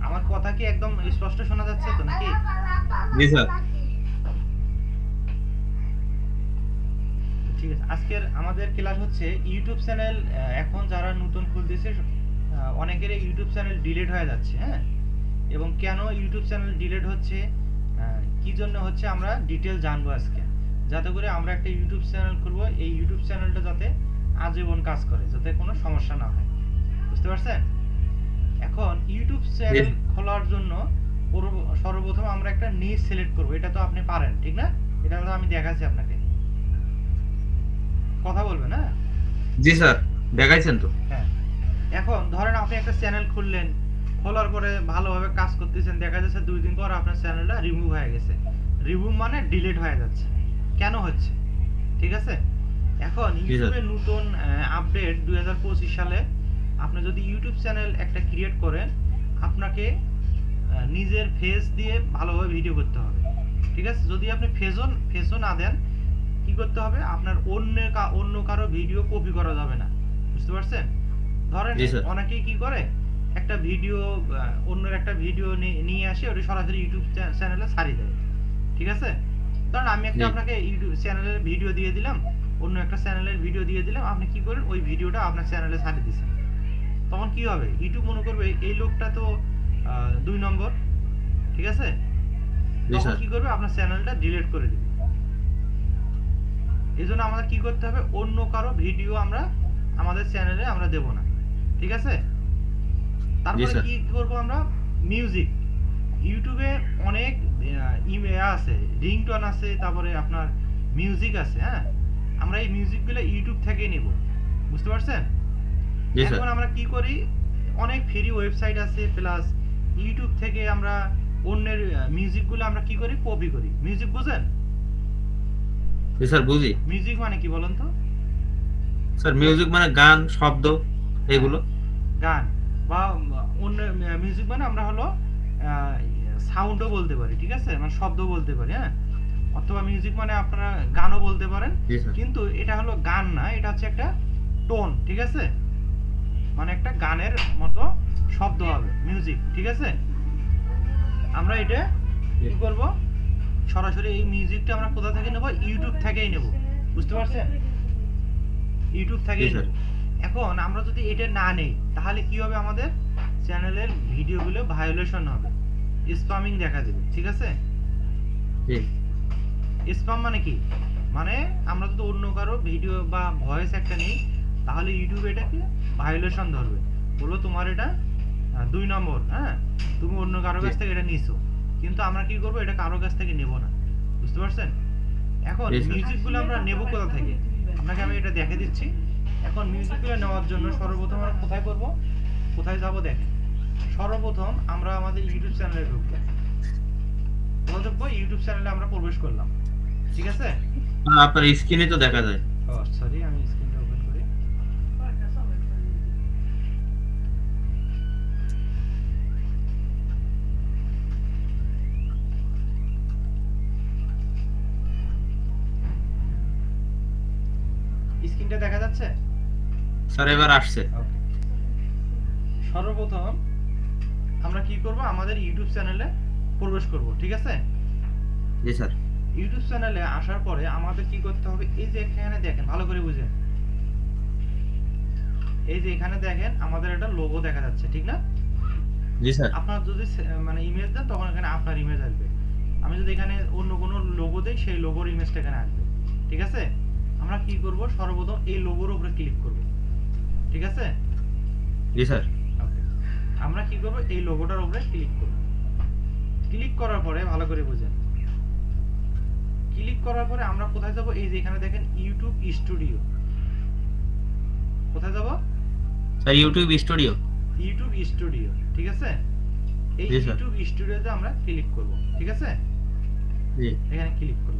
আমার কথা কি একদম স্পষ্ট শোনা যাচ্ছে তো নাকি? জি স্যার। ঠিক আছে আজকের আমাদের ক্লাস হচ্ছে ইউটিউব চ্যানেল এখন যারা নতুন খুলতেছে আহ, অনেকেরই ইউটিউব চ্যানেল ডিলিট হয়ে যাচ্ছে হ্যাঁ? এবং কেন ইউটিউব চ্যানেল ডিলিট হচ্ছে? কি জন্য হচ্ছে আমরা ডিটেল জানব আজকে। যাতে করে আমরা একটা ইউটিউব চ্যানেল খুলবো এই ইউটিউব চ্যানেলটা যাতে আজীবন কাজ করে যাতে কোনো সমস্যা না হয়। বুঝতে পারছেন? এখন ইউটিউব চ্যানেল খোলার জন্য সর্বপ্রথম আমরা একটা নিজ সিলেক্ট করব। এটা তো আপনি পারেন ঠিক না? এটা তো আমি দেখাচ্ছি আপনাকে। কথা বলবেন হ্যাঁ? জি স্যার দেখাইছেন তো। হ্যাঁ। এখন ধরেন আপনি একটা চ্যানেল খুললেন খোলার পরে ভালোভাবে কাজ করতেছেন দেখা যাচ্ছে দুই দিন পর আপনার চ্যানেলটা রিমুভ হয়ে গেছে। রিমুভ মানে ডিলিট হয়ে যাচ্ছে। কেন হচ্ছে? ঠিক আছে? এখন। ইউটিউবে নতুন আপডেট দুই হাজার পঁচিশ সালে আপনি যদি ইউটিউব চ্যানেল একটা ক্রিয়েট করেন আপনাকে নিজের ফেস দিয়ে ভালোভাবে ভিডিও করতে হবে। ঠিক আছে? যদি আপনি ফেসও ফেসও না দেন কি করতে হবে? আপনার অন্য অন্য কারও ভিডিও কপি করা যাবে না। বুঝতে পারছেন? ধরেন অনেকেই কি করে? একটা ভিডিও অন্যের একটা ভিডিও নিয়ে আসে ওটা সরাসরি ইউটিউব চ্যানেলে ছাড়ি দেয়। ঠিক আছে? ধরেন আমি একটা আপনাকে ইউটিউব চ্যানেলের ভিডিও দিয়ে দিলাম অন্য একটা চ্যানেলের ভিডিও দিয়ে দিলাম আপনি কি করেন? ওই ভিডিওটা আপনার চ্যানেলে ছাড়ি দিচ্ছেন তখন কি হবে? ইউটিউব মনে করবে এই লোকটা তো দুই নম্বর ঠিক আছে? তখন কি করবে? আপনার চ্যানেলটা ডিলিট করে দিবে। এই জন্য আমাদের কি করতে হবে? অন্য কারও ভিডিও আমরা আমাদের চ্যানেলে আমরা দেব না। ঠিক আছে? তারপরে কি করব আমরা? মিউজিক ইউটিউবে অনেক ইমে আছে রিংটন আছে তারপরে আপনার মিউজিক আছে হ্যাঁ? আমরা এই মিউজিকগুলো ইউটিউব থেকে নেব। বুঝতে পারছেন? এখন আমরা কি করি? অনেক ফ্রি ওয়েবসাইট আছে প্লাস ইউটিউব থেকে আমরা অন্যের মিউজিকগুলো আমরা কি করি? কপি করি। মিউজিক বুঝেন? স্যার বুঝি। মিউজিক মানে কি বলেন তো? স্যার মিউজিক মানে গান শব্দ এগুলো? গান। বা অন্য মিউজিক মানে আমরা হলো সাউন্ডও বলতে পারি ঠিক আছে? মানে শব্দ বলতে পারি হ্যাঁ? অথবা মিউজিক মানে আপনারা গানও বলতে পারেন। কিন্তু এটা হলো গান না এটা হচ্ছে একটা টোন ঠিক আছে? মানে একটা গানের মতো শব্দ হবে মিউজিক ঠিক আছে? আমরা এটা কি করব সরাসরি এই মিউজিকটা আমরা কোথা থেকে নেব? ইউটিউব থেকেই নেব বুঝতে পারছেন? ইউটিউব থেকেই নেব। এখন আমরা যদি এটা না নেই তাহলে কি হবে আমাদের? চ্যানেলের ভিডিওগুলো ভায়োলেশন হবে। স্পামিং দেখা দেবে ঠিক আছে? জি স্পাম মানে কি? মানে আমরা যদি অন্য কারও ভিডিও বা ভয়েস একটা নেই তাহলে ইউটিউব এটাকে ভায়োলেশন ধরবে। বলব তোমার এটা দুই নম্বর হ্যাঁ? তুমি অন্য কারও কাছ থেকে এটা নিছো। কিন্তু আমরা কি করব? এটা কারও কাছ থেকে নেব না। বুঝতে পারছেন? এখন মিউজিকগুলো আমরা নেব কোথা থেকে? আপনাকে আমি এটা দেখে দিচ্ছি। এখন মিউজিকগুলো নেওয়ার জন্য সর্বপ্রথম আমরা কোথায় করব? কোথায় যাব দেখেন। সর্বপ্রথম আমরা আমাদের ইউটিউব চ্যানেলে ঢুকবো। ঢুকবো? ইউটিউব চ্যানেলে আমরা প্রবেশ করলাম। ঠিক আছে? আপনার স্ক্রিনে তো দেখা যায়। ও সরি আমি স্ক্রিনটা স্যার এবার আসছে। সর্বপ্রথম আমরা কি করব? আমাদের ইউটিউব চ্যানেলে প্রবেশ করব ঠিক আছে? জি স্যার। ইউটিউব চ্যানেলে আসার পরে আমাদের কি করতে হবে? এই যে এখানে দেখেন ভালো করে বুঝেন। এই যে এখানে দেখেন আমাদের একটা লোগো দেখা যাচ্ছে ঠিক না? জি স্যার। আপনার যদি মানে ইমেজ দেন তখন এখানে আপনার ইমেজ আসবে। আমি যদি এখানে অন্য কোনো লোগো দেই সেই লোগোর ইমেজটা এখানে আসবে ঠিক আছে? আমরা কি করব? সর্বপ্রথম এই লোগোর উপরে ক্লিক করব। ঠিক আছে? জি স্যার। আমরা কি করব? এই লোগোটার উপরে ক্লিক করব। ক্লিক করার পরে ভালো করে বুঝেন। ক্লিক করার পরে আমরা কোথায় যাব? এই যে এখানে দেখেন ইউটিউব স্টুডিও কোথায় যাব? Sir YouTube studio YouTube studio ঠিক আছে? এই। ইউটিউব স্টুডিওতে আমরা ক্লিক করব ঠিক আছে? জি। এখানে ক্লিক করব।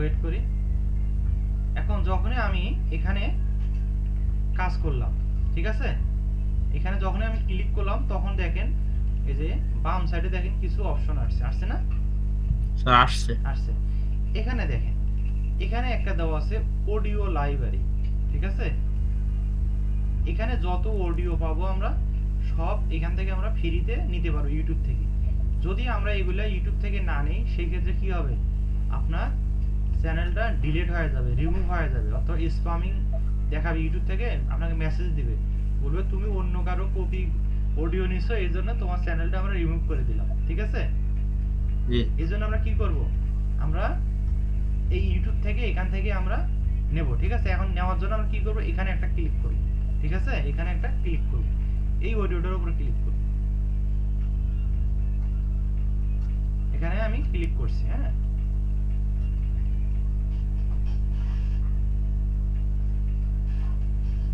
ওয়েট করি। এখন যখনই আমি এখানে কাজ করলাম ঠিক আছে? এখানে যখনই আমি ক্লিক করলাম তখন দেখেন এই যে বাম সাইডে দেখেন কিছু অপশন আসছে। আসছে না? স্যার আসছে। আসছে। এখানে দেখেন এখানে একটা দেওয়া আছে অডিও লাইব্রেরি ঠিক আছে? এখানে যত অডিও পাবো আমরা সব এখান থেকে আমরা ফ্রিতে নিতে পারব ইউটিউব থেকে। যদি আমরা এগুলা ইউটিউব থেকে না নিই সেই ক্ষেত্রে কি হবে? আপনার চ্যানেলটা ডিলিট হয়ে যাবে রিমুভ হয়ে যাবে। অথবা স্পামিং দেখাবে ইউটিউব থেকে আপনাকে মেসেজ দিবে। বলবে তুমি অন্য কারও কপি অডিও নিছো এই জন্য তোমার চ্যানেলটা আমরা রিমুভ করে দিলাম। ঠিক আছে? জি। এই জন্য আমরা কি করব? আমরা এই ইউটিউব থেকে এখান থেকে আমরা নেব ঠিক আছে? এখন নেওয়ার জন্য আমরা কি করব? এখানে একটা ক্লিক করব ঠিক আছে? এখানে একটা ক্লিক করব। এই অডিওটার উপর ক্লিক করব। এখানে আমি ক্লিক করছি হ্যাঁ?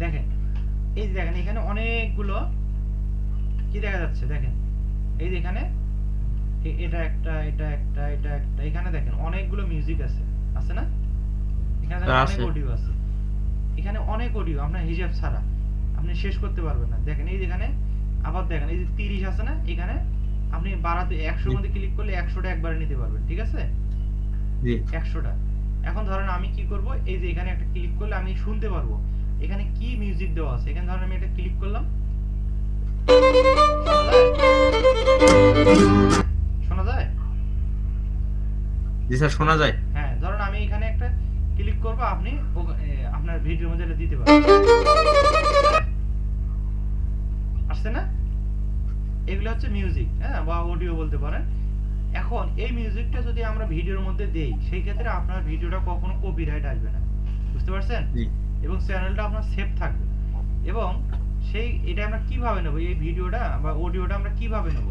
দেখেন এই যে দেখেন এখানে অনেকগুলো কি দেখা যাচ্ছে? দেখেন এই যে এখানে এটা একটা এটা একটা এটা একটা এখানে দেখেন অনেকগুলো মিউজিক আছে। আছে না? এখানে অনেক অডিও আছে। এখানে অনেক অডিও আপনার হিসাব ছাড়া। আপনি শেষ করতে পারবেন না। দেখেন এই যেখানে আবার দেখেন এই যে তিরিশ আছে না? এখানে আপনি বাড়াতে একশোর মধ্যে ক্লিক করলে একশোটা একবারে নিতে পারবেন ঠিক আছে? একশোটা। এখন ধরেন আমি কি করব? এই যে এখানে একটা ক্লিক করলে আমি শুনতে পারব। এখানে কি মিউজিক দেওয়া আছে? এখানে ধরেন আমি এটা ক্লিক করলাম। শোনা যায়? জি স্যার শোনা যায়। হ্যাঁ ধরুন আমি এখানে একটা ক্লিক করব আপনি আপনার ভিডিওর মধ্যে এটা দিতে পারবেন আসছে না? এগুলো হচ্ছে মিউজিক হ্যাঁ বা অডিও বলতে পারেন। এখন এই মিউজিকটা যদি আমরা ভিডিওর মধ্যে দেই সেই ক্ষেত্রে আপনার ভিডিওটা কখনো কপিরাইট আসবে না। বুঝতে পারছেন? জি। এবং চ্যানেলটা আপনার সেফ থাকবে। এবং সেই এটা আমরা কীভাবে নেব? এই ভিডিওটা বা অডিওটা আমরা কীভাবে নেব?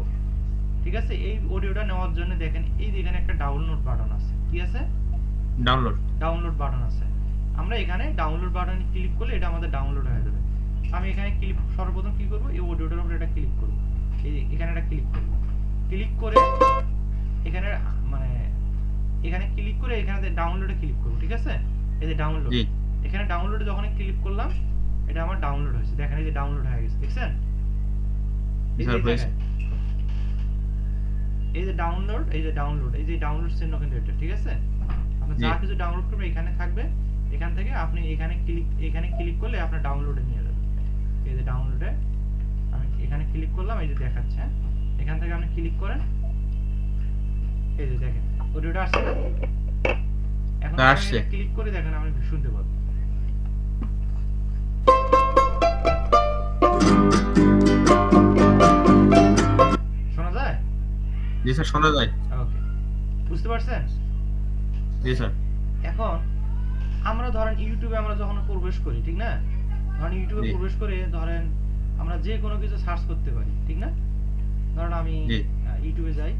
ঠিক আছে? এই অডিওটা নেওয়ার জন্য দেখেন এই যে এখানে একটা ডাউনলোড বাটন আছে। কি আছে? ডাউনলোড ডাউনলোড বাটন আছে। আমরা এখানে ডাউনলোড বাটনে ক্লিক করলে এটা আমাদের ডাউনলোড হয়ে যাবে। আমি এখানে ক্লিক সর্বপ্রথম কি করব? এই অডিওটার উপর এটা ক্লিক করব। এই এখানে এটা ক্লিক করব। ক্লিক করে এখানে মানে এখানে ক্লিক করে এখানে ডাউনলোডে ক্লিক করব ঠিক আছে? এই যে ডাউনলোড এখানে ডাউনলোডে যখন ক্লিক করলাম এটা আমার ডাউনলোড হয়েছে। দেখেন এই যে ডাউনলোড হয়ে গেছে দেখছেন? এই যে ডাউনলোড এই যে ডাউনলোড এই যে ডাউনলোড চিহ্ন কিন্তু এটা ঠিক আছে? আপনি যা কিছু ডাউনলোড করবে এখানে থাকবে। এখান থেকে আপনি এখানে ক্লিক এখানে ক্লিক করলে আপনার ডাউনলোডে নিয়ে যাবে। এই যে ডাউনলোডে আমি এখানে ক্লিক করলাম এই যে দেখাচ্ছে? এখান থেকে আপনি ক্লিক করেন। এই যে দেখেন অডিওটা আসছে এখন আসছে। ক্লিক করে দেখেন আপনি শুনতে পাবেন জি স্যার শোনা যায়। ওকে। বুঝতে পারছেন? জি স্যার। এখন আমরা ধরেন ইউটিউবে আমরা যখন প্রবেশ করি ঠিক না? ধরেন ইউটিউবে প্রবেশ করে ধরেন আমরা যে কোনো কিছু সার্চ করতে পারি ঠিক না? ধরেন আমি ইউটিউবে যাই।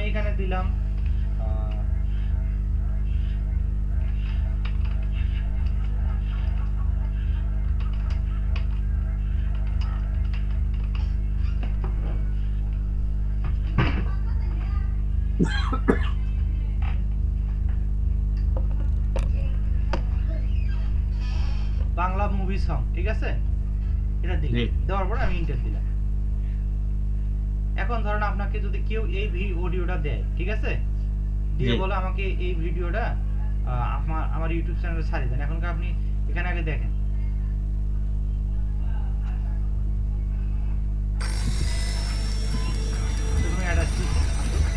আমি এখানে দিলাম। বাংলা মুভি সং ঠিক আছে? এটা দিলাম। দেওয়ার পরে আমি ইন্টার দিলাম। এখন ধরেন আপনাকে যদি কেউ এই অডিওটা দেয় ঠিক আছে? দিয়ে। বলে আমাকে এই ভিডিওটা আমার আমার ইউটিউব চ্যানেলে ছাড়িয়ে দেন। এখনকার আপনি এখানে আগে দেখেন?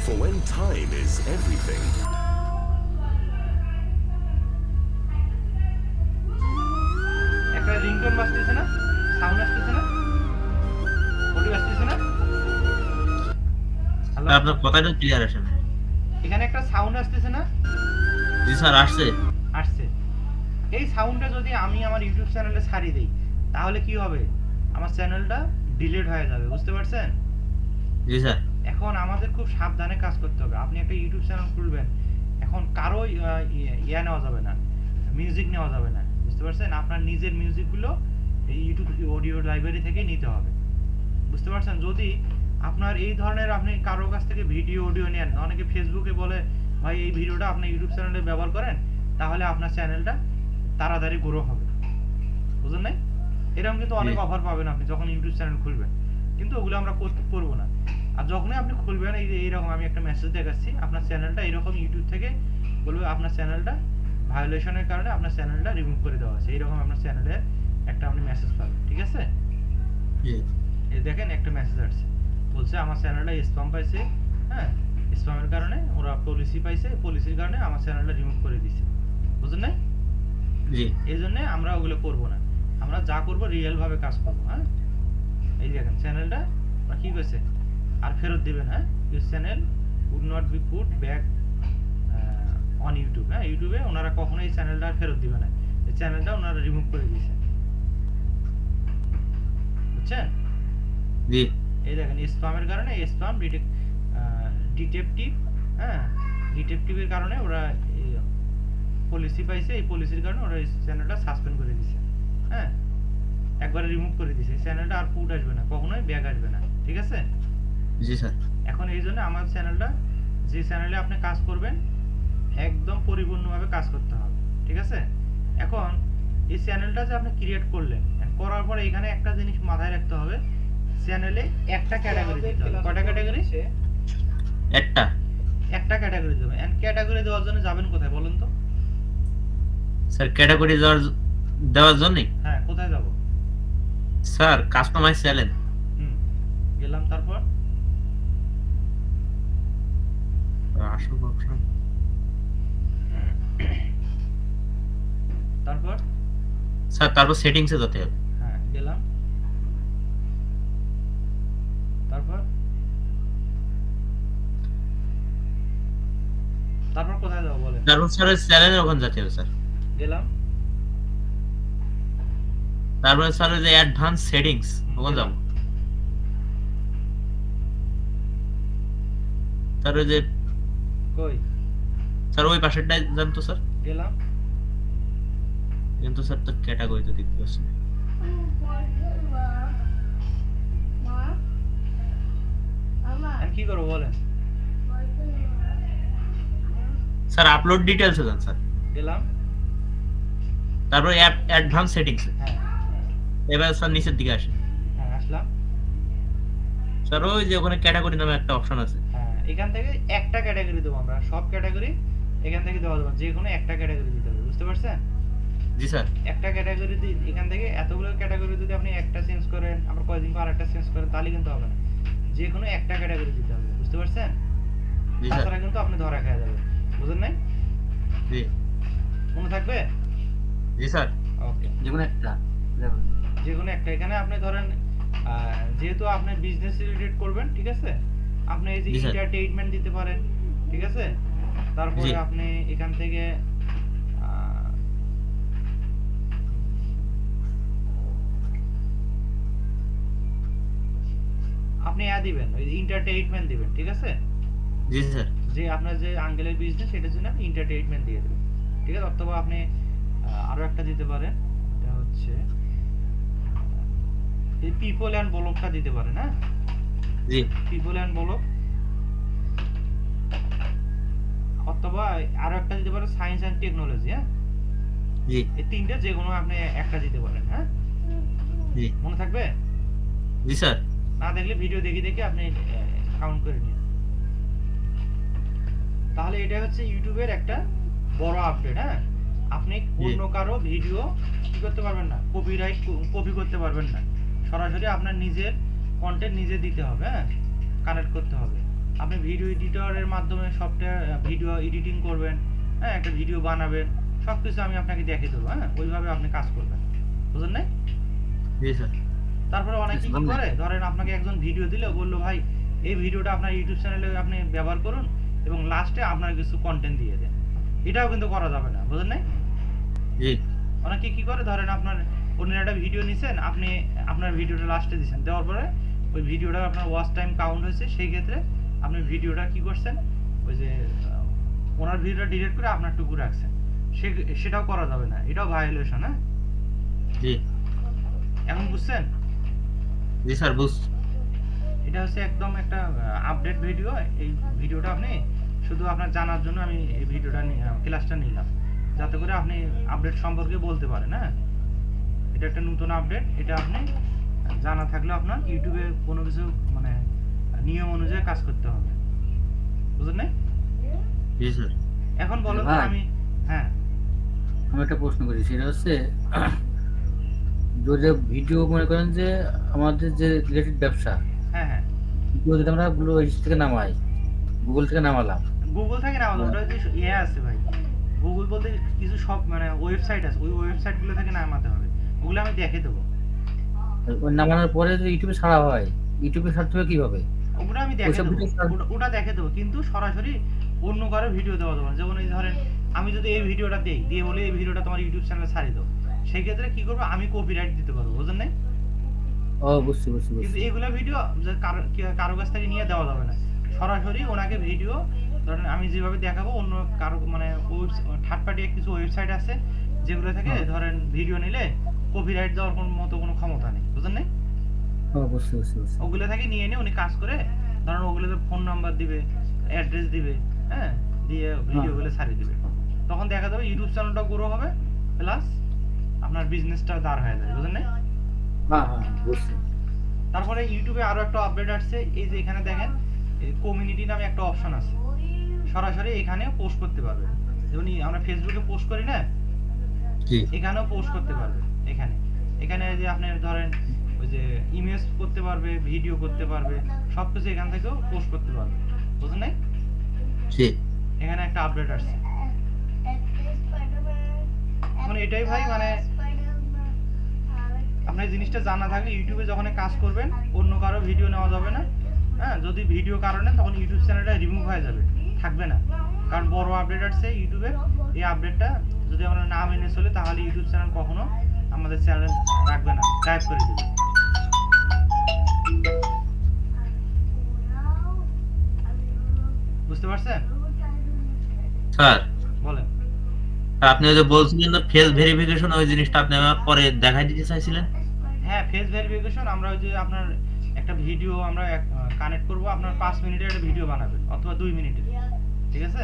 For when time is everything, আপনার কথাটা ক্লিয়ার আসে না। এখানে একটা সাউন্ড আসতেছে না? জি স্যার আসছে। আসছে। এই সাউন্ডটা যদি আমি আমার ইউটিউব চ্যানেলে ছাড়িয়ে দিই তাহলে কি হবে? আমার চ্যানেলটা ডিলিট হয়ে যাবে বুঝতে পারছেন? জি স্যার। এখন আমাদের খুব সাবধানে কাজ করতে হবে। আপনি একটা ইউটিউব চ্যানেল খুলবেন এখন কারও ইয়ে- ইয়ে নেওয়া যাবে না। মিউজিক নেওয়া যাবে না বুঝতে পারছেন? আপনার নিজের মিউজিকগুলো এই ইউটিউব অডিও লাইব্রেরি থেকে নিতে হবে। বুঝতে পারছেন? যদি আপনার এই ধরনের আপনি কারও কাছ থেকে ভিডিও অডিও নেন অনেকে ফেসবুকে বলে ভাই এই ভিডিওটা আপনি ইউটিউব চ্যানেলে ব্যবহার করেন তাহলে আপনার চ্যানেলটা তাড়াতাড়ি গ্রো হবে। বুঝলেন নাই? এরকম কিন্তু অনেক। অফার পাবেন আপনি যখন ইউটিউব চ্যানেল খুলবেন। কিন্তু ওগুলো আমরা করতে করব না। আর যখনই আপনি খুলবেন এই যে এইরকম আমি একটা মেসেজ দেখাচ্ছি আপনার চ্যানেলটা এরকম ইউটিউব থেকে বলবে আপনার চ্যানেলটা ভায়োলেশনের কারণে আপনার চ্যানেলটা রিমুভ করে দেওয়া আছে এইরকম আপনার চ্যানেলের একটা আপনি মেসেজ পাবেন ঠিক আছে? এই দেখেন একটা মেসেজ আসছে। বলছে আমার চ্যানেলটা স্প্যাম পাইছে হ্যাঁ? স্প্যামের কারণে ওরা পলিসি পাইছে পলিসির কারণে আমার চ্যানেলটা রিমুভ করে দিছে। বুঝলেন না জি। এই জন্য আমরা ওগুলো করব না। আমরা যা করব রিয়েল ভাবে কাজ করব হ্যাঁ? এই দেখেন চ্যানেলটা ওরা কি করেছে আর ফেরত দিবেন হ্যাঁ? Your channel would not be put back on YouTube হ্যাঁ? ইউটিউবে ওনারা কখনো এই চ্যানেলটা আর ফেরত দিবে না। এই চ্যানেলটা ওনারা রিমুভ করে দিয়েছে। বুঝছেন? জি। এই দেখেন স্প্যামের কারণে স্প্যাম ডিটেকটিভ হ্যাঁ? ডিটেকটিভের কারণে ওরা পলিসি পাইছে এই পলিসির কারণে ওরা এই চ্যানেলটা সাসপেন্ড করে দিছে হ্যাঁ? একবারে রিমুভ করে দিছে চ্যানেলটা আর পুট আসবে না কখনোই ব্যাক আসবে না ঠিক আছে? জি স্যার। এখন এই জন্য আমার চ্যানেলটা যে চ্যানেলে আপনি কাজ করবেন একদম পরিপূর্ণভাবে কাজ করতে হবে ঠিক আছে? এখন এই চ্যানেলটা যে আপনি ক্রিয়েট করলেন করার পরে এখানে একটা জিনিস মাথায় রাখতে হবে চ্যানেলে একটা ক্যাটাগরি দিতে হবে। কয়টা ক্যাটাগরি একটা। একটা ক্যাটাগরি দেবেন এন্ড ক্যাটাগরি দেওয়ার জন্য যাবেন কোথায় বলুন তো? স্যার ক্যাটাগরি দেওয়ার দেওয়ার জন্য হ্যাঁ কোথায় যাব? স্যার কাস্টমাইজ চ্যানেল হুম গেলাম তারপর। আসল অপশন তারপর? স্যার তারপর সেটিংসে যেতে হবে। কোথায় যাব বলেন তারপর স্যার চ্যানেলের ওখানে যেতে হবে স্যার। গেলাম। তারপরে স্যার ওই যে অ্যাডভান্স সেটিংস ওখানে যাব। স্যার ওই যে কই? স্যার ওই পাশেরটাই যান তো স্যার। গেলাম। কিন্তু স্যার তো ক্যাটাগরিতে দেখতে পাচ্ছি। কি করব বলেন? স্যার আপলোড ডিটেলসে যান স্যার। গেলাম তারপর অ্যাপ অ্যাডভান্স সেটিংস হ্যাঁ। এবার স্যার নিচের দিকে আসে হ্যাঁ আসলাম। স্যার ওই যে ওখানে ক্যাটাগরি নামে একটা অপশন আছে। হ্যাঁ এখান থেকে একটা ক্যাটাগরি দেবো আমরা। সব ক্যাটাগরি এখান থেকে দেওয়া যাবে যে কোনো একটা ক্যাটাগরি দিতে হবে বুঝতে পারছেন? জি স্যার। একটা ক্যাটাগরি এখান থেকে এতগুলো ক্যাটাগরি যদি আপনি একটা চেঞ্জ করেন আবার কয়দিন পর আরেকটা চেঞ্জ করেন তাহলে কিন্তু হবে না। যে কোনো একটা ক্যাটাগরি দিতে হবে বুঝতে পারছেন? জি স্যার। তাছাড়া কিন্তু আপনি ধরা খেয়ে যাবেন। বুঝলেন নাই? জি। মনে থাকবে? জি স্যার। ওকে। যে কোনো একটা যে কোনো একটা। এখানে আপনি ধরেন যেহেতু আপনি বিজনেস রিলেটেড করবেন ঠিক আছে? আপনি এই যে এন্টারটেইনমেন্ট দিতে পারেন ঠিক আছে? তারপরে আপনি এখান থেকে আপনি ইয়া দিবেন ওই এন্টারটেইনমেন্ট দিবেন ঠিক আছে? জি স্যার। যে আপনার যে আঙ্গেলের বিজনেস সেটার জন্য আপনি এন্টারটেইনমেন্ট দিয়ে দেবেন। ঠিক আছে? অথবা আপনি আহ, আরও একটা দিতে পারেন। এটা হচ্ছে এই পিপল অ্যান্ড ব্লকটা দিতে পারেন হ্যাঁ? জি। People and block. অথবা আরও একটা দিতে পারেন সায়েন্স অ্যান্ড টেকনোলজি হ্যাঁ? জি। এই তিনটে যে কোনো আপনি একটা দিতে পারেন হ্যাঁ? জি। মনে থাকবে? জি স্যার। না দেখলে ভিডিও দেখে দেখে আপনি কাউন্ট করে নিন। তাহলে এটা হচ্ছে ইউটিউবের একটা বড় আপডেট হ্যাঁ? আপনি অন্য কারও ভিডিও কি করতে পারবেন না কপিরাইট কপি করতে পারবেন না। সরাসরি আপনার নিজের কন্টেন্ট নিজে দিতে হবে হ্যাঁ? কানেক্ট করতে হবে। আপনি ভিডিও এডিটরের মাধ্যমে সফটওয়্যার ভিডিও এডিটিং করবেন হ্যাঁ? একটা ভিডিও বানাবেন সব কিছু আমি আপনাকে দেখে দেবো হ্যাঁ? ওইভাবে আপনি কাজ করবেন। বুঝলেন নাই? তারপরে অনেকে কি করে? ধরেন আপনাকে একজন ভিডিও দিলে বলল ভাই এই ভিডিওটা আপনার ইউটিউব চ্যানেলে আপনি ব্যবহার করুন এবং লাস্টে আপনার কিছু কন্টেন্ট দিয়ে দেন। এটাও কিন্তু করা যাবে না বুঝলেন নাই? জি। অনেকে কি করে? ধরেন আপনার অন্য একটা ভিডিও নিছেন আপনি আপনার ভিডিওটা লাস্টে দিছেন। দেওয়ার পরে ওই ভিডিওটা আপনার ওয়াচ টাইম কাউন্ট হয়েছে সেই ক্ষেত্রে আপনি ভিডিওটা কি করছেন? ওই যে ওনার ভিডিওটা ডিলিট করে আপনার টুকু রাখছেন। সে সেটাও করা যাবে না। এটাও ভায়োলেশন হ্যাঁ? জি। এখন বুঝছেন? জি স্যার বুঝ এটা হচ্ছে একদম একটা আপডেট ভিডিও এই ভিডিওটা আপনি শুধু আপনার জানার জন্য আমি এই ভিডিওটা নিলাম ক্লাসটা নিলাম। যাতে করে আপনি আপডেট সম্পর্কে বলতে পারেন হ্যাঁ? এটা একটা নতুন আপডেট এটা আপনি জানা থাকলে আপনার ইউটিউবে কোনো কিছু মানে নিয়ম অনুযায়ী কাজ করতে হবে। বুঝলেন না? জি স্যার। এখন বলো তো আমি হ্যাঁ। আমি একটা প্রশ্ন করি সেটা হচ্ছে যদি ভিডিও মনে করেন যে আমাদের যে রিলেটেড ব্যবসা যদি আমরা গুলো থেকে নামাই। গুগল থেকে নামালাম। গুগল থেকে না ওটা যে ইয়ে আছে ভাই। গুগল বলতে কিছু সব মানে ওয়েবসাইট আছে ওই ওয়েবসাইটগুলো থেকে নামাতে হবে। ওগুলো আমি দেখে দেবো। ওই নামানোর পরে যদি ইউটিউবে ছাড়া হয় ইউটিউবে ছাড়তে হবে কীভাবে? ওটা আমি দেখে দেবো। ওটা- দেখে দেবো। কিন্তু সরাসরি অন্য কারও ভিডিও দেওয়া দেবো যেমন এই ধরেন আমি যদি এই ভিডিওটা দেই দিয়ে বলি এই ভিডিওটা তোমার ইউটিউব চ্যানেলে ছাড়িয়ে দাও। সেই ক্ষেত্রে কি করব? আমি কপিরাইট দিতে পারব বুঝলেন না ও বুঝছি বুঝছি কিন্তু এগুলো ভিডিও কারও কাছ থেকে নিয়ে দেওয়া যাবে না। সরাসরি ওনাকে ভিডিও ধরেন আমি যেভাবে দেখাবো অন্য কারও মানে থার্ড পার্টি কিছু ওয়েবসাইট আছে যেগুলো থেকে ধরেন ভিডিও নিলে কপিরাইট দেওয়ার কোনো মতো কোনো ক্ষমতা নেই বুঝলেন না বুঝছি বুঝছি ওগুলো থেকে নিয়ে নিয়ে উনি কাজ করে ধরেন ওগুলোতে ফোন নাম্বার দিবে অ্যাড্রেস দিবে হ্যাঁ দিয়ে ভিডিওগুলো ছাড়িয়ে দিবে। তখন দেখা যাবে ইউটিউব চ্যানেলটা গ্রো হবে প্লাস আপনার বিজনেসটা দাঁড় হয়ে যাবে বুঝলেন না হ্যাঁ হ্যাঁ বুঝছি। তারপরে ইউটিউবে আরও একটা আপডেট আসছে এই যে এখানে দেখেন কমিউনিটি নামে একটা অপশন আছে। সরাসরি এখানেও পোস্ট করতে পারবে। যেমন আমরা ফেসবুকে পোস্ট করি না? এখানেও পোস্ট করতে পারবে এখানে। এখানে যে আপনি ধরেন ওই যে ইমেজ করতে পারবে ভিডিও করতে পারবে সবকিছু এখান থেকেও পোস্ট করতে পারবে। বুঝলেন নাই? এখানে একটা আপডেট আসছে। এখন এটাই ভাই মানে আপনার জিনিসটা জানা থাকলে ইউটিউবে যখন কাজ করবেন অন্য কারও ভিডিও নেওয়া যাবে না। হ্যাঁ যদি ভিডিও কারণে তখন ইউটিউব চ্যানেলটা রিমুভ হয়ে যাবে থাকবে না। কারণ বড় আপডেট আসছে ইউটিউবে এই আপডেটটা যদি আমরা না মেনে চলি তাহলে ইউটিউব চ্যানেল কখনো আমাদের চ্যানেল রাখবে না গায়েব করে দেবে। বুঝতে পারছেন? স্যার। বলেন। আপনি যে বলছিলেন না ফেস ভেরিফিকেশন ওই জিনিসটা আপনি আমার পরে দেখাই দিতে চাইছিলেন? হ্যাঁ ফেস ভেরিফিকেশন আমরা ওই যে আপনার একটা ভিডিও আমরা কানেক্ট করব আপনার পাঁচ মিনিটের একটা ভিডিও বানাবেন অথবা দুই মিনিটের। ঠিক আছে?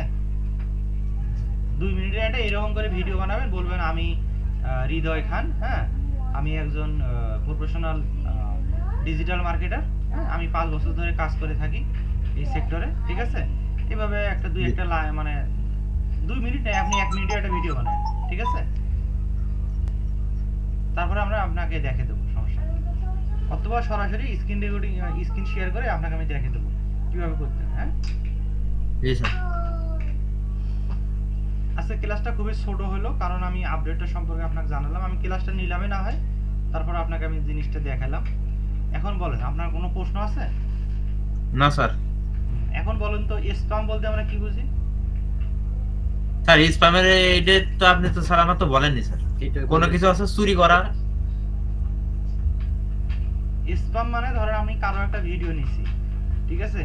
দুই মিনিটের একটা এরকম করে ভিডিও বানাবেন বলবেন আমি হৃদয় খান হ্যাঁ? আমি একজন প্রফেশনাল ডিজিটাল মার্কেটার আমি পাঁচ বছর ধরে কাজ করে থাকি এই সেক্টরে ঠিক আছে? এভাবে একটা দুই একটা মানে দুই মিনিট নেই আপনি এক মিনিটের একটা ভিডিও বানান ঠিক আছে? তারপরে আমরা আপনাকে দেখে দেবো সমস্যা অথবা সরাসরি স্ক্রিন রেকর্ডিং স্ক্রিন শেয়ার করে আপনাকে আমি দেখে দেবো কীভাবে করতে হ্যাঁ জি স্যার। আজকে ক্লাসটা খুবই ছোট হলো কারণ আমি আপডেটটা সম্পর্কে আপনাকে জানালাম। আমি ক্লাসটা নিলামই না হয় তারপর আপনাকে আমি জিনিসটা দেখালাম। এখন বলেন আপনার কোনো প্রশ্ন আছে? না স্যার। এখন বলেন তো স্প্যাম বলতে আমরা কি বুঝি? স্যার স্প্যামের তো আপনি তো স্যার আমার তো বলেননি স্যার। কোনো কিছু আছে? চুরি করা? স্প্যাম মানে ধরেন আমি কারও একটা ভিডিও নিছি ঠিক আছে?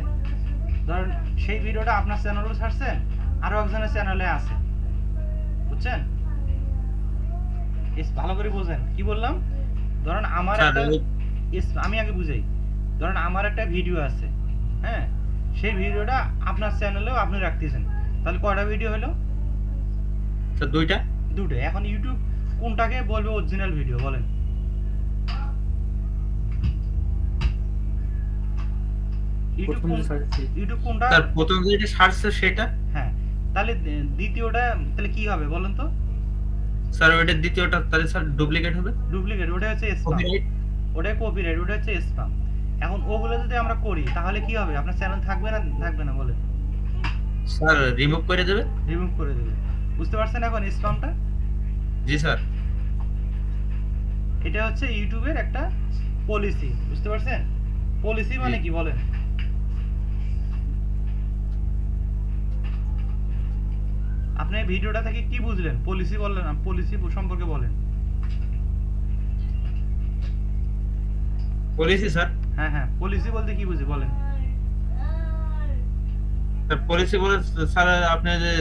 ধরেন সেই ভিডিওটা আপনার চ্যানেলে ছাড়ছেন আরও একজনের চ্যানেলে আছে। বুঝছেন? ভালো করে বোঝেন। কি বললাম? ধরেন আমার একটা আমি আগে বুঝাই। ধরেন আমার একটা ভিডিও আছে হ্যাঁ? সেই ভিডিওটা আপনার চ্যানেলেও আপনি রাখতেছেন। তাহলে কয়টা ভিডিও হলো? স্যার দুইটা? দুটো। এখন ইউটিউব কোনটাকে বলবে অরিজিনাল ভিডিও বলেন। ইউটিউব সার্চ কোনটা? স্যার প্রথম যেটা সারছে সেটা? হ্যাঁ। তাহলে দ্বিতীয়টা তাহলে কি হবে বলেন তো? স্যার ওইটা দ্বিতীয়টা তাহলে স্যার ডুপ্লিকেট হবে? ডুপ্লিকেট ওটা হচ্ছে স্প্যাম ওটা কপিরাইট ওটা হচ্ছে স্প্যাম এখন ওগুলো যদি আমরা করি তাহলে কি হবে? আপনার চ্যানেল থাকবে না থাকবে না বলে স্যার রিমুভ করে দেবে? রিমুভ করে দেবে। বুঝতে পারছেন এখন স্প্যামটা জি স্যার। এটা হচ্ছে ইউটিউবের একটা পলিসি বুঝতে পারছেন? পলিসি মানে কি বলেন। আপনি ভিডিওটা থেকে কি বুঝলেন? পলিসি বললেন পলিসি সম্পর্কে বলেন। Policy sir. হ্যাঁ হ্যাঁ পলিসি বলতে কি বুঝি বলেন। স্যার পলিসি বলে স্যার আপনি যে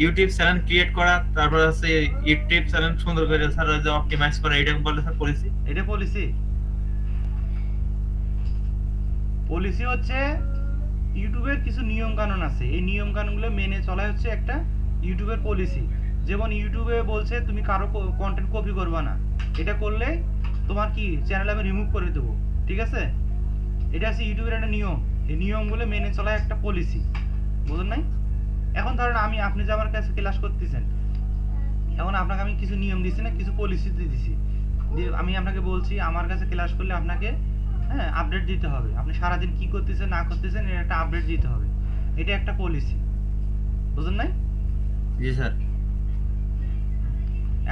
ইউটিউব চ্যানেল ক্রিয়েট করা, তারপর হচ্ছে ইউটিউব চ্যানেল সুন্দর করে স্যার যে অপটিমাইজ করা এটা বলে স্যার পলিসি এটা পলিসি পলিসি হচ্ছে ইউটিউবের কিছু নিয়ম কানুন আছে। এই নিয়ম কানুনগুলো মেনে চলা হচ্ছে একটা ইউটিউবের পলিসি যেমন ইউটিউবে বলছে, তুমি কারও কন্টেন্ট কপি করবে না। এটা করলে তোমার কি চ্যানেল আমি রিমুভ করে দেবো। ঠিক আছে? এটা হচ্ছে ইউটিউবের একটা নিয়ম। এই নিয়মগুলো মেনে চলা একটা পলিসি বুঝলেন নাই? এখন ধরেন আমি আপনি যে আমার কাছে ক্লাস করতেছেন এখন আপনাকে আমি কিছু নিয়ম দিছি না কিছু পলিসি দিছি। আমি আপনাকে বলছি আমার কাছে ক্লাস করলে আপনাকে হ্যাঁ আপডেট দিতে হবে। আপনি সারাদিন কি করতেছেন না করতেছেন এর একটা আপডেট দিতে হবে। এটা একটা পলিসি বুঝলেন নাই? জি স্যার।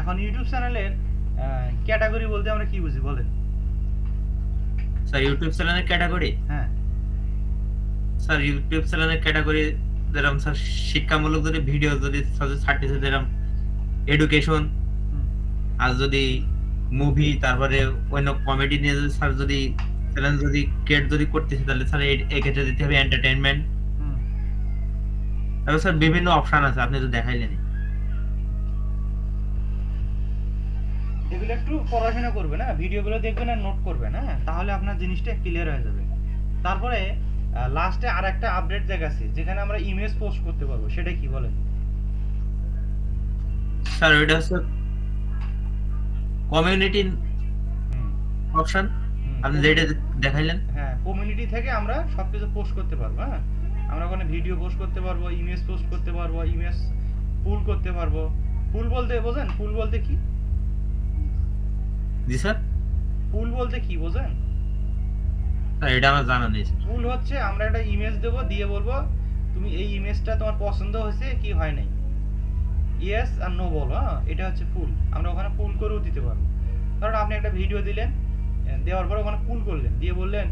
এখন ইউটিউব চ্যানেলের ক্যাটাগরি বলতে আমরা কি বুঝি বলেন? স্যার ইউটিউব চ্যানেলের ক্যাটাগরি হ্যাঁ। স্যার ইউটিউব চ্যানেলের ক্যাটাগরি যেরকম স্যার শিক্ষামূলক যদি ভিডিও যদি ছাড়তেছে যেরকম এডুকেশন আর যদি মুভি তারপরে অন্য কমেডি নিয়ে যদি স্যার যদি চ্যানেল যদি ক্রিয়েট যদি করতেছে তাহলে স্যার এক্ষেত্রে দিতে হবে এন্টারটেইনমেন্ট হুম। তারপর স্যার বিভিন্ন অপশন আছে আপনি তো দেখাইলেন এগুলো একটু পড়াশোনা করবেন হ্যাঁ ভিডিওগুলো দেখবেন আর নোট করবেন হ্যাঁ? তাহলে আপনার জিনিসটা ক্লিয়ার হয়ে যাবে। তারপরে লাস্টে আর একটা আপডেট দেখাচ্ছি যেখানে আমরা ইমেজ পোস্ট করতে পারব সেটা কি বলেন? স্যার ওইটা হচ্ছে কমিউনিটি অপশন আপনি যেটা দেখাইলেন। হ্যাঁ কমিউনিটি থেকে আমরা সবকিছু পোস্ট করতে পারব হ্যাঁ? আমরা ওখানে ভিডিও পোস্ট করতে পারব ইমেজ পোস্ট করতে পারব ইমেজ পুল করতে পারব। পুল বলতে বোঝেন? পুল বলতে কি? জি স্যার পুল বলতে কি বোঝেন? এটা আমার জানা নেই। ফুল হচ্ছে আমরা একটা ইমেজ দেব দিয়ে বলব তুমি এই ইমেজটা তোমার পছন্দ হয়েছে কি হয় নাই? ইয়েস আর নো বলো হ্যাঁ এটা হচ্ছে ফুল আমরা ওখানে পুল করেও দিতে পারব। ধরুন আপনি একটা ভিডিও দিলেন দেওয়ার পরে ওখানে পুল করলেন দিয়ে বললেন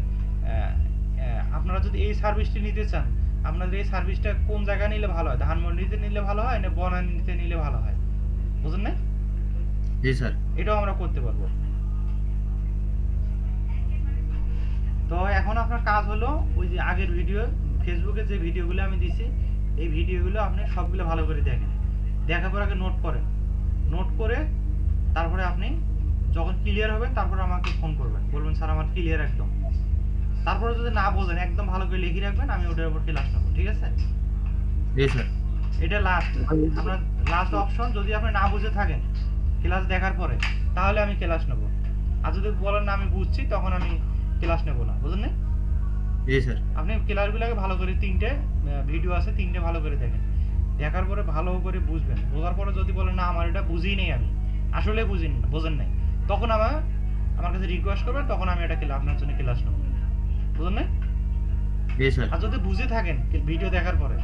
আপনারা যদি এই সার্ভিসটি নিতে চান আপনাদের এই সার্ভিসটা কোন জায়গায় নিলে ভালো হয়? ধানমন্ডিতে নিলে ভালো হয় না বনানীতে নিলে ভালো হয়? বুঝলেন না জি স্যার। এটাও আমরা করতে পারব। তো এখন আপনার কাজ হলো ওই যে আগের ভিডিও ফেসবুকে যে ভিডিওগুলো আমি দিছি এই ভিডিওগুলো আপনি সবগুলো ভালো করে দেখেন। দেখার পর আগে নোট করেন। নোট করে তারপরে আপনি যখন ক্লিয়ার হবেন তারপরে আমাকে ফোন করবেন। বলবেন স্যার আমার ক্লিয়ার একদম। তারপরে যদি না বোঝেন একদম ভালো করে লিখে রাখবেন আমি ওটার উপর ক্লাস নেব ঠিক আছে? এটা লাস্ট আপনার লাস্ট অপশন যদি আপনি না বুঝে থাকেন ক্লাস দেখার পরে তাহলে আমি ক্লাস নেব। আর যদি বলেন না আমি বুঝছি তখন আমি ক্লাস নেব না বুঝলেন না? জি স্যার। আপনি ক্লাসগুলোকে ভালো করে তিনটে ভিডিও আছে তিনটে ভালো করে দেখেন। দেখার পরে ভালো করে বুঝবেন। বোঝার পরে যদি বলেন না আমার এটা বুঝিই নেই আমি। আসলে বুঝিনি না বোঝেন নাই। তখন আমার আমার কাছে রিকোয়েস্ট করবেন তখন আমি এটা ক্লাস আপনার জন্য ক্লাস নেব। বুঝলেন না? জি স্যার। আর যদি বুঝে থাকেন ভিডিও দেখার পরে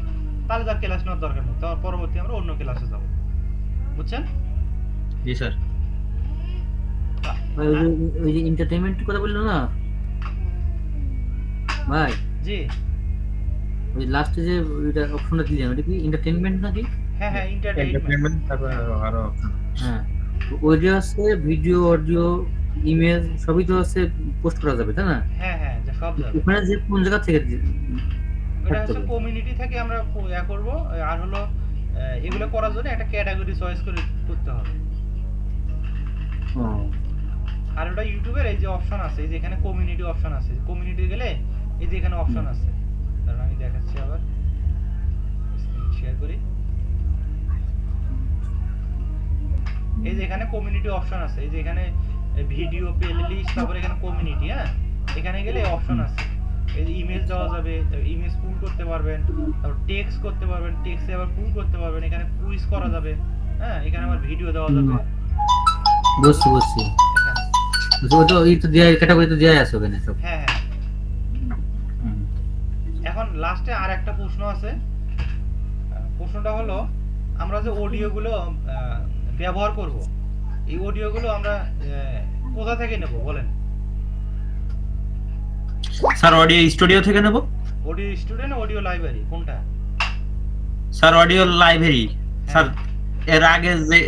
তাহলে তার ক্লাস নেওয়ার দরকার নেই। তার পরবর্তী আমরা অন্য ক্লাসে যাব। বুঝছেন? জি স্যার। ওই যে এন্টারটেইনমেন্ট কথা বলল না? ভাই। জি। ওই লাস্টে যে ওইটা অপশনটা দিলেন ওটা কি এন্টারটেইনমেন্ট নাকি? হ্যাঁ হ্যাঁ এন্টারটেইনমেন্ট এন্টারটেইনমেন্ট তারপর আরও option। হ্যাঁ ওইটা হচ্ছে ভিডিও অডিও ইমেজ সবই তো হচ্ছে পোস্ট করা যাবে তাই না? হ্যাঁ হ্যাঁ সব যাবে। ওখানে যে কোন জায়গা থেকে দি- হচ্ছে কমিউনিটি থেকে আমরা ইয়া করব আর হলো আহ, এগুলো করার জন্য একটা ক্যাটাগরি চয়েস করে করতে হবে। আর ওটা ইউটিউবের এই যে অপশন আছে এই যে এখানে কমিউনিটি অপশন আছে কমিউনিটি গেলে এই যে এখানে অপশন আছে। দাঁড়ান আমি দেখাচ্ছি আবার। শেয়ার করি। এই যে এখানে কমিউনিটি অপশন আছে। এই যে এখানে ভিডিও প্লেলিস্ট তারপরে এখানে কমিউনিটি হ্যাঁ? এখানে গেলে অপশন আছে। এই যে ইমেজ দেওয়া যাবে ইমেজ পুল করতে পারবেন তারপর টেক্সট করতে পারবেন টেক্সটে আবার পুল করতে পারবেন এখানে কুইজ করা যাবে হ্যাঁ? এখানে আবার ভিডিও দেওয়া যাবে। বুঝছি বুঝছি। ওই তো এই তো দেয়া ক্যাটাগরি তো দেয়াই আছে ওখানে সব। হ্যাঁ হ্যাঁ। এখন লাস্টে আর একটা প্রশ্ন আছে। প্রশ্নটা হলো আমরা যে অডিওগুলো ব্যবহার করব এই অডিওগুলো আমরা কোথা থেকে নেব বলেন? স্যার অডিও স্টুডিও থেকে নেব? অডিও স্টুডেন্ট অডিও লাইব্রেরি কোনটা? স্যার অডিও লাইব্রেরি স্যার এর আগে যে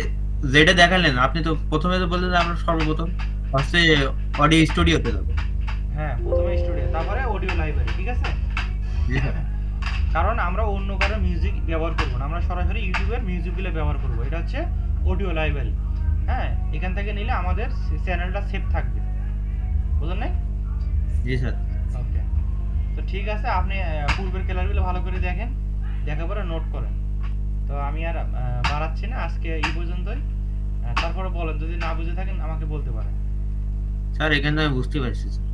যেটা দেখালেন আপনি তো প্রথমে তো বললেন আমরা সর্বপ্রথম হচ্ছে অডিও স্টুডিওতে যাব। হ্যাঁ প্রথমে স্টুডিও তারপরে অডিও লাইব্রেরি ঠিক আছে? কারণ আমরা অন্য কারও মিউজিক ব্যবহার করব না। আমরা সরাসরি ইউটিউবের মিউজিকগুলো ব্যবহার করব। এটা হচ্ছে অডিও লাইব্রেরি হ্যাঁ এখান থেকে নিলে আমাদের চ্যানেলটা সেভ থাকবে। বুঝলেন না জি স্যার ওকে তো ঠিক আছে আপনি পূর্বের ক্লাসগুলো ভালো করে দেখেন। দেখার পরে নোট করেন। তো আমি আর বাড়াচ্ছি না আজকে এই পর্যন্তই। তারপরে বলেন যদি না বুঝে থাকেন আমাকে বলতে পারেন। স্যার এখানে আমি বুঝতে পারছি স্যার।